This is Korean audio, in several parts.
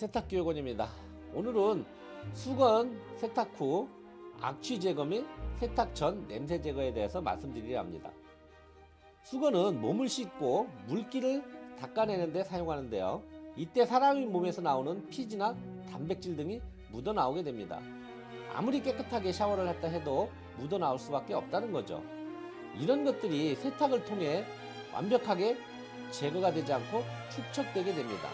세탁교육원입니다. 오늘은 수건 세탁 후 악취 제거 및 세탁 전 냄새 제거에 대해서 말씀드리려 합니다. 수건은 몸을 씻고 물기를 닦아내는 데 사용하는데요. 이때 사람의 몸에서 나오는 피지나 단백질 등이 묻어 나오게 됩니다. 아무리 깨끗하게 샤워를 했다 해도 묻어 나올 수밖에 없다는 거죠. 이런 것들이 세탁을 통해 완벽하게 제거가 되지 않고 축적되게 됩니다.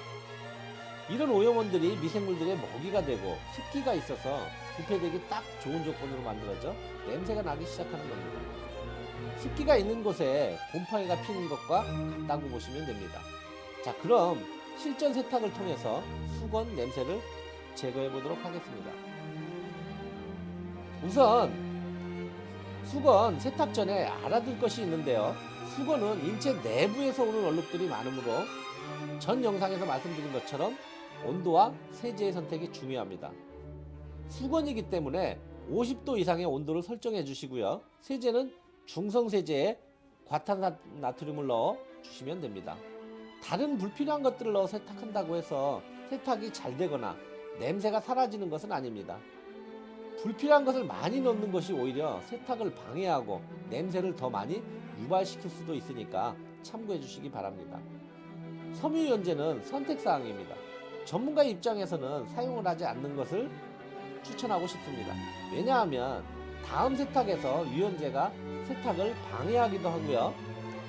이런 오염원들이 미생물들의 먹이가 되고 습기가 있어서 부패되기 딱 좋은 조건으로 만들어져 냄새가 나기 시작하는 겁니다. 습기가 있는 곳에 곰팡이가 피는 것과 같다고 보시면 됩니다. 자, 그럼 실전 세탁을 통해서 수건 냄새를 제거해 보도록 하겠습니다. 우선 수건 세탁 전에 알아둘 것이 있는데요. 수건은 인체 내부에서 오는 얼룩들이 많으므로 전 영상에서 말씀드린 것처럼 온도와 세제의 선택이 중요합니다. 수건이기 때문에 50도 이상의 온도를 설정해 주시고요. 세제는 중성 세제에 과탄산 나트륨을 넣어 주시면 됩니다. 다른 불필요한 것들을 넣어 세탁한다고 해서 세탁이 잘 되거나 냄새가 사라지는 것은 아닙니다. 불필요한 것을 많이 넣는 것이 오히려 세탁을 방해하고 냄새를 더 많이 유발시킬 수도 있으니까 참고해 주시기 바랍니다. 섬유유연제는 선택사항입니다. 전문가 입장에서는 사용을 하지 않는 것을 추천하고 싶습니다. 왜냐하면 다음 세탁에서 유연제가 세탁을 방해하기도 하고요.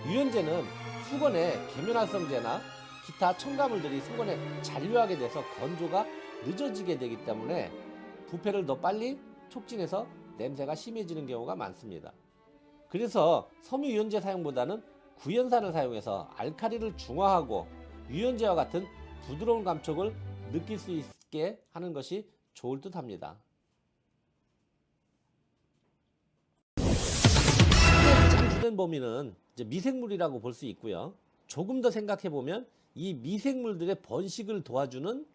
유연제는 수건에 계면활성제나 기타 첨가물들이 수건에 잔류하게 돼서 건조가 늦어지게 되기 때문에 부패를 더 빨리 촉진해서 냄새가 심해지는 경우가 많습니다. 그래서 섬유 유연제 사용보다는 구연산을 사용해서 알카리를 중화하고 유연제와 같은 부드러운 감촉을 느낄 수 있게 하는 것이 좋을 듯 합니다. 주된 범위는 이제 미생물이라고 볼 수 있고요. 조금 더 생각해 보면 이 미생물들의 번식을 도와주는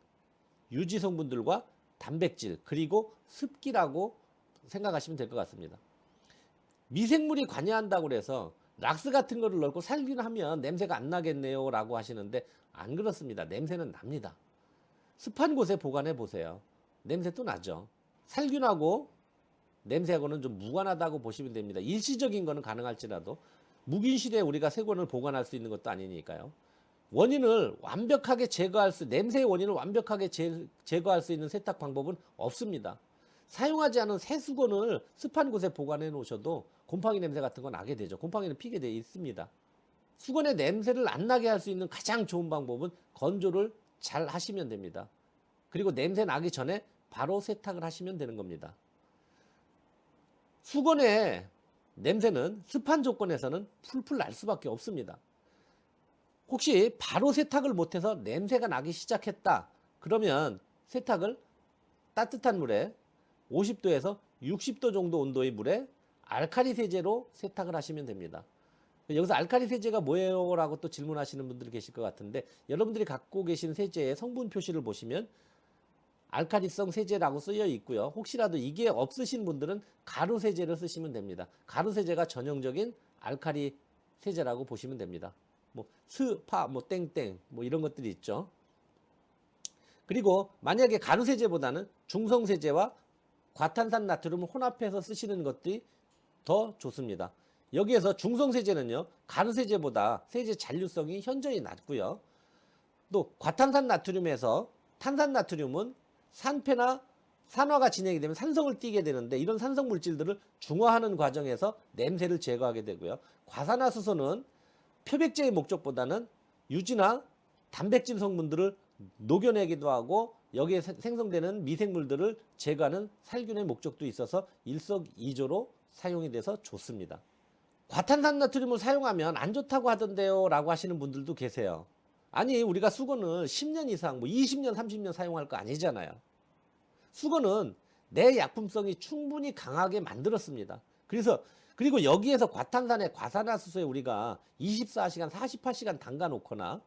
유지 성분들과 단백질 그리고 습기라고 생각하시면 될 것 같습니다. 미생물이 관여한다고 해서 락스 같은 거를 넣고 살균하면 냄새가 안 나겠네요 라고 하시는데 안 그렇습니다. 냄새는 납니다. 습한 곳에 보관해 보세요. 냄새 또 나죠. 살균하고 냄새하고는 좀 무관하다고 보시면 됩니다. 일시적인 거는 가능할지라도 무균실에 우리가 세권을 보관할 수 있는 것도 아니니까요. 원인을 완벽하게 제거할 수, 냄새의 원인을 완벽하게 제, 제거할 수 있는 세탁 방법은 없습니다. 사용하지 않은 새 수건을 습한 곳에 보관해 놓으셔도 곰팡이 냄새 같은 건 나게 되죠. 곰팡이는 피게 돼 있습니다. 수건의 냄새를 안 나게 할 수 있는 가장 좋은 방법은 건조를 잘 하시면 됩니다. 그리고 냄새 나기 전에 바로 세탁을 하시면 되는 겁니다. 수건의 냄새는 습한 조건에서는 풀풀 날 수밖에 없습니다. 혹시 바로 세탁을 못해서 냄새가 나기 시작했다. 그러면 세탁을 따뜻한 물에 50도에서 60도 정도 온도의 물에 알카리 세제로 세탁을 하시면 됩니다. 여기서 알카리 세제가 뭐예요? 라고 또 질문하시는 분들이 계실 것 같은데 여러분들이 갖고 계신 세제의 성분 표시를 보시면 알카리성 세제라고 쓰여 있고요. 혹시라도 이게 없으신 분들은 가루 세제를 쓰시면 됩니다. 가루 세제가 전형적인 알카리 세제라고 보시면 됩니다. 뭐 스 파, 뭐 땡땡, 뭐 이런 것들이 있죠. 그리고 만약에 가루 세제보다는 중성 세제와 과탄산 나트륨을 혼합해서 쓰시는 것들이 더 좋습니다. 여기에서 중성 세제는요, 가루 세제보다 세제 잔류성이 현저히 낮고요. 또 과탄산 나트륨에서 탄산 나트륨은 산패나 산화가 진행이 되면 산성을 띠게 되는데 이런 산성 물질들을 중화하는 과정에서 냄새를 제거하게 되고요. 과산화수소는 표백제의 목적보다는 유지나 단백질 성분들을 녹여내기도 하고 여기에 세- 생성되는 미생물들을 제거하는 살균의 목적도 있어서 일석이조로 사용이 돼서 좋습니다. 과탄산 나트륨을 사용하면 안 좋다고 하던데요 라고 하시는 분들도 계세요. 아니 우리가 수건을 10년 이상 뭐 20년 30년 사용할 거 아니잖아요. 수건은 내 약품성이 충분히 강하게 만들었습니다. 그래서 그리고 여기에서 과탄산에 과산화수소에 우리가 24시간 48시간 담가 놓거나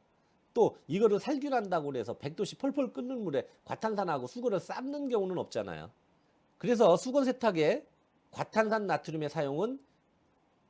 또 이거를 살균한다고 해서 100도씨 펄펄 끓는 물에 과탄산하고 수건을 삶는 경우는 없잖아요. 그래서 수건 세탁에 과탄산 나트륨의 사용은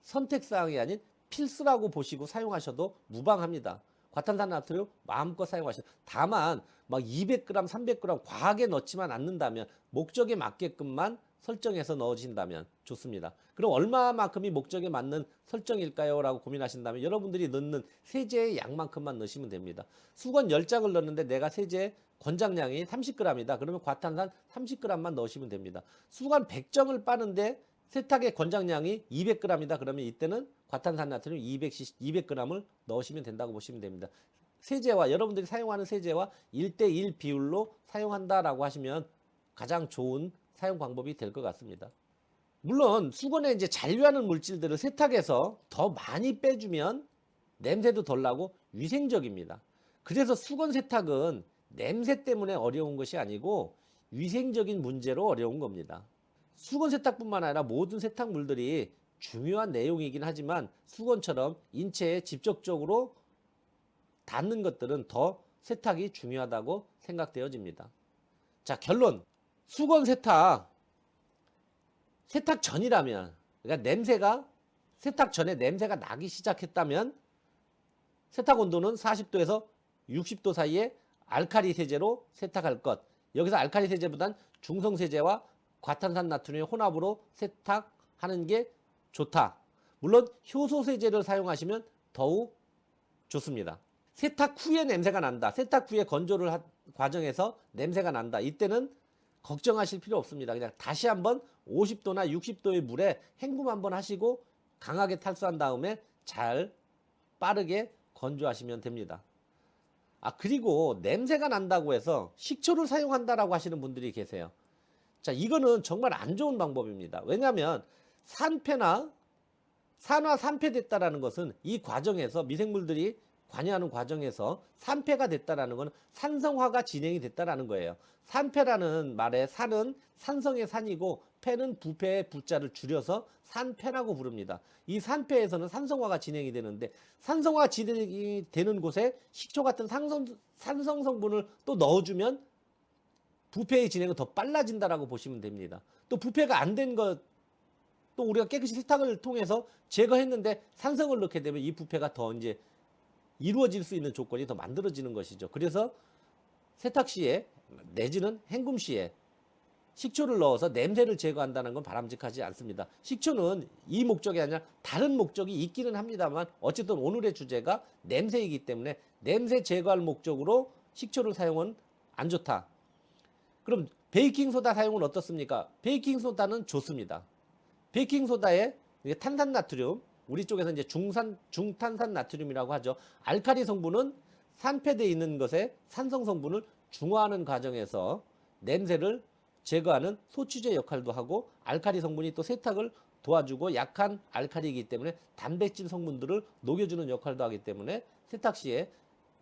선택사항이 아닌 필수라고 보시고 사용하셔도 무방합니다. 과탄산 나트륨 마음껏 사용하셔도 다만 막 200g, 300g 과하게 넣지만 않는다면 목적에 맞게끔만 설정해서 넣어진다면 좋습니다. 그럼 얼마만큼이 목적에 맞는 설정일까요? 라고 고민하신다면 여러분들이 넣는 세제의 양만큼만 넣으시면 됩니다. 수건 10장을 넣는데 내가 세제 권장량이 30g이다. 그러면 과탄산 30g만 넣으시면 됩니다. 수건 100정을 빠는데 세탁의 권장량이 200g이다. 그러면 이때는 과탄산 나트륨 200cc, 200g을 넣으시면 된다고 보시면 됩니다. 세제와 여러분들이 사용하는 세제와 1대1 비율로 사용한다라고 하시면 가장 좋은 사용 방법이 될 것 같습니다. 물론 수건에 이제 잔류하는 물질들을 세탁해서 더 많이 빼주면 냄새도 덜 나고 위생적입니다. 그래서 수건 세탁은 냄새 때문에 어려운 것이 아니고 위생적인 문제로 어려운 겁니다. 수건 세탁뿐만 아니라 모든 세탁물들이 중요한 내용이긴 하지만 수건처럼 인체에 직접적으로 닿는 것들은 더 세탁이 중요하다고 생각되어집니다. 자, 결론. 수건 세탁. 세탁 전이라면, 그러니까 냄새가, 세탁 전에 냄새가 나기 시작했다면, 세탁 온도는 40도에서 60도 사이에 알카리 세제로 세탁할 것. 여기서 알카리 세제보단 중성 세제와 과탄산 나트륨의 혼합으로 세탁하는 게 좋다. 물론 효소 세제를 사용하시면 더욱 좋습니다. 세탁 후에 냄새가 난다. 세탁 후에 건조를 하- 과정에서 냄새가 난다. 이때는 걱정하실 필요 없습니다. 그냥 다시 한번 50도나 60도의 물에 헹굼 한번 하시고 강하게 탈수한 다음에 잘 빠르게 건조하시면 됩니다. 아, 그리고 냄새가 난다고 해서 식초를 사용한다라고 하시는 분들이 계세요. 자, 이거는 정말 안 좋은 방법입니다. 왜냐하면 산패나 산화 산패됐다라는 것은 이 과정에서 미생물들이 관여하는 과정에서 산패가 됐다라는 것은 산성화가 진행이 됐다라는 거예요. 산패라는 말에 산은 산성의 산이고 패는 부패의 부자를 줄여서 산패라고 부릅니다. 이 산패에서는 산성화가 진행이 되는데 산성화 진행이 되는 곳에 식초 같은 산성, 산성 성분을 또 넣어주면 부패의 진행은 더 빨라진다라고 보시면 됩니다. 또 부패가 안 된 것, 또 우리가 깨끗이 세탁을 통해서 제거했는데 산성을 넣게 되면 이 부패가 더 이제 이루어질 수 있는 조건이 더 만들어지는 것이죠. 그래서 세탁 시에 내지는 헹굼 시에 식초를 넣어서 냄새를 제거한다는 건 바람직하지 않습니다. 식초는 이 목적이 아니라 다른 목적이 있기는 합니다만 어쨌든 오늘의 주제가 냄새이기 때문에 냄새 제거할 목적으로 식초를 사용은 안 좋다. 그럼 베이킹 소다 사용은 어떻습니까? 베이킹 소다는 좋습니다. 베이킹 소다에 탄산 나트륨, 우리 쪽에서 이제 중산 중탄산 나트륨이라고 하죠. 알카리 성분은 산패되어 있는 것에 산성 성분을 중화하는 과정에서 냄새를 제거하는 소취제 역할도 하고 알카리 성분이 또 세탁을 도와주고 약한 알카리이기 때문에 단백질 성분들을 녹여주는 역할도 하기 때문에 세탁 시에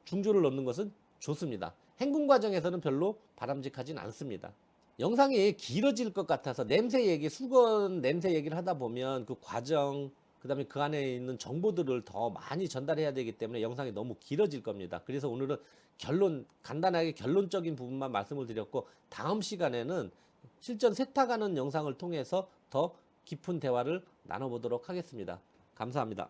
중조를 넣는 것은 좋습니다. 헹굼 과정에서는 별로 바람직하진 않습니다. 영상이 길어질 것 같아서 냄새 얘기, 수건 냄새 얘기를 하다 보면 그 과정, 그 다음에 그 안에 있는 정보들을 더 많이 전달해야 되기 때문에 영상이 너무 길어질 겁니다. 그래서 오늘은 결론, 간단하게 결론적인 부분만 말씀을 드렸고, 다음 시간에는 실전 세탁하는 영상을 통해서 더 깊은 대화를 나눠보도록 하겠습니다. 감사합니다.